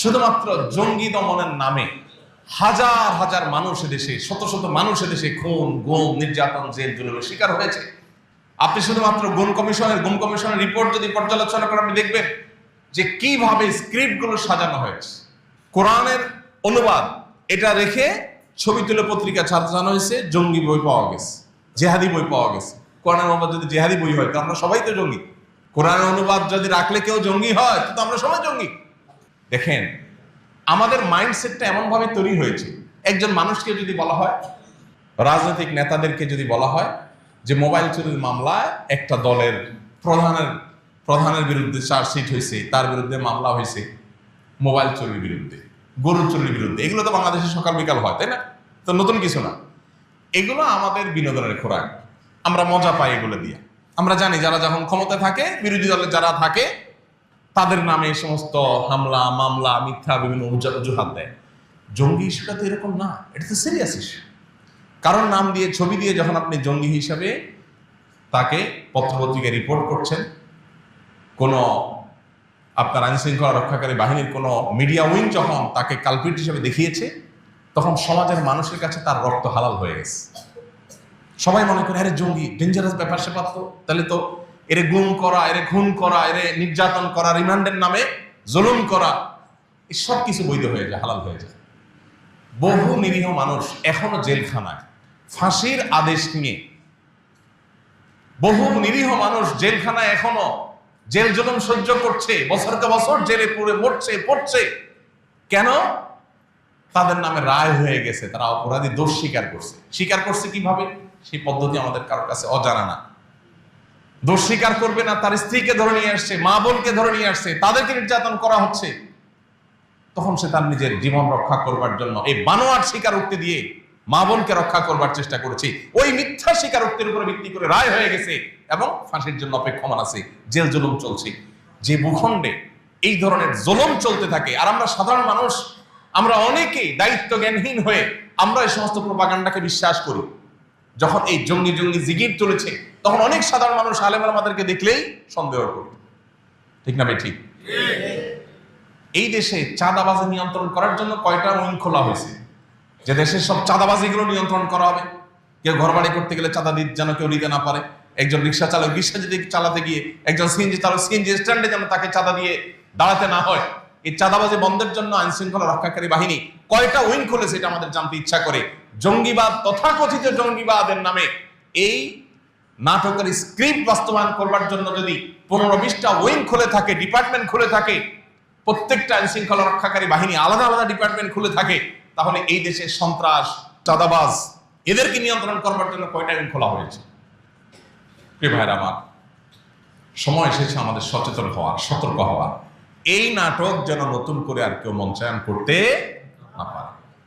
শুধুমাত্র জঙ্গি দমনের নামে হাজার হাজার মানুষ দেশে শত শত মানুষ দেশে খুন, গুম, নির্যাতন, জেল, জুলুমের শিকার হয়েছে। আপনি শুধুমাত্র গুম কমিশনের গুম কমিশনের রিপোর্ট যদি পর্যালোচনা করেন, আপনি দেখবেন যে কীভাবে স্ক্রিপ্টগুলো সাজানো হয়েছে। কোরআনের অনুবাদ, এটা রেখে ছবি তুলে পত্রিকা সাজানো হয়েছে, জঙ্গি বই পাওয়া গেছে, জেহাদি বই পাওয়া গেছে। কোরআনের অনুবাদ যদি জেহাদি বই হয় তো আমরা সবাই তো জঙ্গি। কোরআনের অনুবাদ যদি রাখলে কেউ জঙ্গি হয় তো আমরা সবাই জঙ্গি। দেখেন, আমাদের মাইন্ডসেটটা এমনভাবে তৈরি হয়েছে। একজন মানুষকে যদি বলা হয়, রাজনৈতিক নেতাদেরকে যদি বলা হয়, যে মোবাইল চুরির মামলায় একটা দলের প্রধানের প্রধানের বিরুদ্ধে চার্জশিট হয়েছে, তার বিরুদ্ধে মামলা হয়েছে, মোবাইল চুরির বিরুদ্ধে গরু চুরির বিরুদ্ধে, এগুলো তো বাংলাদেশে সকাল বিকাল হয়, তাই না? তো নতুন কিছু না। এগুলো আমাদের বিনোদনের খোরাক। আমরা মজা পাই এগুলো দিয়ে। আমরা জানি যারা যখন ক্ষমতা থাকে, বিরোধী দলের যারা থাকে তাদের নামে এই সমস্ত হামলা, মামলা, মিথ্যা বিভিন্ন অজু- অজুহাত দেয়। জঙ্গি ইস্যুটা তো এরকম না, এটা তো সিরিয়াস ইস্যু কারণ নাম দিয়ে, ছবি দিয়ে যখন আপনি জঙ্গি হিসাবে তাকে পত্রপত্রিকায় রিপোর্ট করছেন, কোনো আপনার আইন শৃঙ্খলা রক্ষাকারী বাহিনীর কোনো মিডিয়া উইং যখন তাকে কালপিট হিসেবে দেখিয়েছে, তখন সমাজের মানুষের কাছে তার রক্ত হালাল হয়ে গেছে। সবাই মনে করে, আরে জঙ্গি ডেঞ্জারাস ব্যাপার স্যাপার তো, তাহলে তো এরে গুম করা, এরে খুন করা, এরে নির্যাতন করা, রিমান্ডের নামে জুলুম করা সব কিছু বৈধ হয়ে যায়, হালাল হয়ে যায়। বহু নিরীহ মানুষ এখনও জেলখানায়। ফাঁসির আদেশ নিয়ে। বহু নিরীহ মানুষ জেলখানায় এখনও জেল জুলুম সহ্য করছে, বছরকে বছর জেলে পুরে মরছে, পড়ছে। কেন? তাদের নামে রায় হয়ে গেছে, তারা অপরাধী দোষ স্বীকার করছে। স্বীকার করছে কীভাবে? সেই পদ্ধতি আমাদের কারোর কাছে অজানা না। দোষ স্বীকার করবে না, তার স্ত্রীকে ধরে নিয়ে আসছে, মা বোনকে ধরে নিয়ে আসছে, তাদেরকে নির্যাতন করা হচ্ছে। তখন সে তার নিজের জীবন রক্ষা করবার জন্য এই বানোয়ার স্বীকারোক্তি দিয়ে মা বোনকে রক্ষা করবার চেষ্টা করেছে। ওই মিথ্যা স্বীকারোক্তির উপরে ভিত্তি করে রায় হয়ে গেছে এবং ফাঁসির জন্য অপেক্ষমান আছে, জেল জুলুম চলছে। যে ভূখণ্ডে এই ধরনের জুলুম চলতে থাকে, আর আমরা সাধারণ মানুষ, আমরা অনেকেই দায়িত্ব জ্ঞানহীন হয়ে আমরা এই সমস্ত প্রপাগান্ডাকে বিশ্বাস করি। যখন এই জঙ্গি জঙ্গি জিগির তুলেছে, তখন অনেক সাধারণ মানুষ, আলেম আমাদেরকে দেখলেই সন্দেহ করবে। ঠিক না ঠিক? এই দেশে চাঁদাবাজি নিয়ন্ত্রণ করার জন্য কয়টা উইং খোলা হয়েছে? যে দেশের সব চাঁদাবাজিগুলো নিয়ন্ত্রণ করা হবে। কেউ ঘর বাড়ি করতে গেলে চাঁদা দিতে যেন কেউ নিতে না পারে। একজন রিক্সা চালক, রিক্সা যদি চালাতে গিয়ে একজন সিএনজি চালক, সিএনজি স্ট্যান্ডে যেন তাকে চাঁদা দিয়ে দাঁড়াতে না হয়, এই চাঁদাবাজি বন্ধের জন্য আইন শৃঙ্খলা রক্ষাকারী বাহিনী কয়টা উইং খুলেছে এটা আমাদের জানতে ইচ্ছা করে। জঙ্গিবাদ, তথাকথিত জঙ্গিবাদের নামে এই নাটকের স্ক্রিপ্ট বাস্তবায়ন করবার জন্য যদি পনেরো বিশটা উইং খুলে থাকে ডিপার্টমেন্ট খুলে থাকে, প্রত্যেকটা আইন শৃঙ্খলা রক্ষাকারী বাহিনী আলাদা আলাদা ডিপার্টমেন্ট খুলে থাকে, তাহলে এই দেশে সন্ত্রাস, চাঁদাবাজ, এদেরকে নিয়ন্ত্রণ করবার জন্য কয়টা উইং খোলা হয়েছে? আমার, সময় এসেছে আমাদের সচেতন হওয়ার, সতর্ক হওয়ার। এই নাটক যেন নতুন করে আর কেউ মঞ্চায়ন করতে না পারে।